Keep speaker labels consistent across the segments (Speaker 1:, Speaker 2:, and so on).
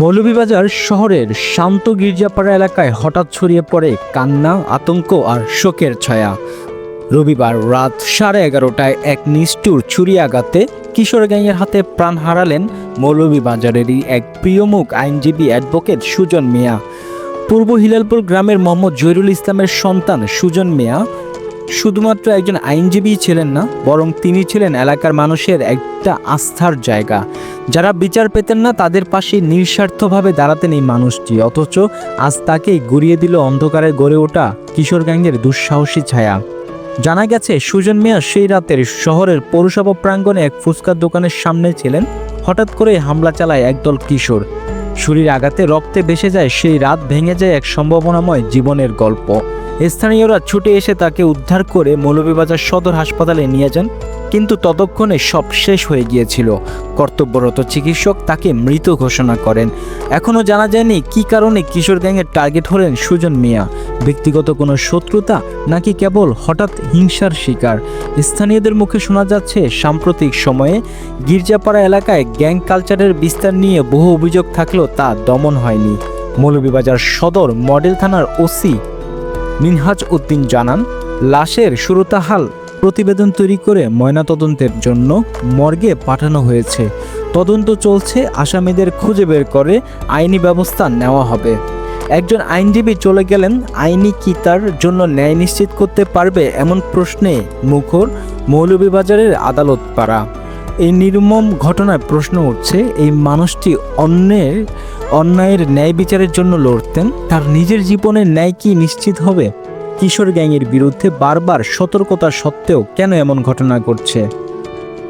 Speaker 1: মৌলভীবাজার শহরের শান্ত গির্জাপাড়া এলাকায় হঠাৎ ছড়িয়ে পড়ে কান্না, আতঙ্ক আর শোকের ছায়া। রবিবার রাত সাড়ে এগারোটায় এক নিষ্ঠুর ছুরি আঘাতে কিশোর গ্যাংয়ের হাতে প্রাণ হারালেন মৌলভীবাজারেরই এক প্রিয়মুখ আইনজীবী অ্যাডভোকেট সুজন মিয়া। পূর্ব হিলালপুর গ্রামের মোহাম্মদ জহিরুল ইসলামের সন্তান সুজন মিয়া শুধুমাত্র একজন আইনজীবী ছিলেন না, বরং তিনি ছিলেন এলাকার মানুষের একটা আস্থার জায়গা। যারা বিচার পেতেন না, তাদের পাশে নিঃস্বার্থভাবে দাঁড়াতেন এই মানুষটি। অথচ আজ তাকেই গুড়িয়ে দিল অন্ধকারে গড়ে ওঠা কিশোর গ্যাংয়ের দুঃসাহসী ছায়া। জানা গেছে, সুজন মিয়া সেই রাতের শহরের পৌরসভা প্রাঙ্গণে এক ফুচকার দোকানের সামনে ছিলেন। হঠাৎ করে হামলা চালায় একদল কিশোর। ছুরির আঘাতে রক্তে ভেসে যায়, সেই রাত ভেঙে যায় এক সম্ভাবনাময় জীবনের গল্প। স্থানীয়রা ছুটে এসে তাকে উদ্ধার করে মৌলভীবাজার সদর হাসপাতালে নিয়ে যান। কিন্তু ততক্ষণে সব শেষ হয়ে গিয়েছিল। কর্তব্যরত চিকিৎসক তাকে মৃত ঘোষণা করেন। এখনও জানা যায়নি কী কারণে কিশোর গ্যাংয়ের টার্গেট হলেন সুজন মিয়া। ব্যক্তিগত কোনো শত্রুতা নাকি কেবল হঠাৎ হিংসার শিকার? স্থানীয়দের মুখে শোনা যাচ্ছে, সাম্প্রতিক সময়ে গির্জাপাড়া এলাকায় গ্যাং কালচারের বিস্তার নিয়ে বহু অভিযোগ থাকলেও তা দমন হয়নি। মৌলভীবাজার সদর মডেল থানার ওসি মিনহাজ উদ্দিন জানান, লাশের সুরতাহাল প্রতিবেদন তৈরি করে ময়নাতদন্তের জন্য মর্গে পাঠানো হয়েছে। তদন্ত চলছে, আসামিদের খুঁজে বের করে আইনি ব্যবস্থা নেওয়া হবে। একজন আইনজীবী চলে গেলেন, আইনি কি তার জন্য ন্যায় নিশ্চিত করতে পারবে এমন প্রশ্নে মুখর মৌলভীবাজারের আদালত পাড়া এই নির্মম ঘটনায় প্রশ্ন উঠছে, এই মানুষটি অন্যের, অন্যায়ের ন্যায় বিচারের জন্য লড়তেন, তার নিজের জীবনের ন্যায় কি নিশ্চিত হবে? কিশোর গ্যাংয়ের বিরুদ্ধে বারবার সতর্কতা সত্ত্বেও কেন এমন ঘটনা ঘটছে?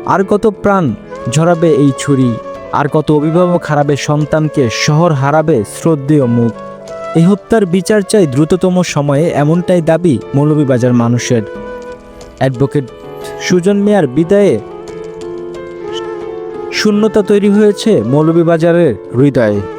Speaker 1: আর কত প্রাণ ঝরাবে এই ছুরি? আর কত অভিভাবক হারাবে সন্তানকে? শহর হারাবে শ্রদ্ধেয় মুখ। এই হত্যার বিচার চাই দ্রুততম সময়ে, এমনটাই দাবি মৌলভীবাজার মানুষের। অ্যাডভোকেট সুজন মিয়ার বিদায়ে শূন্যতা তৈরি হয়েছে মৌলভীবাজারের হৃদয়ে।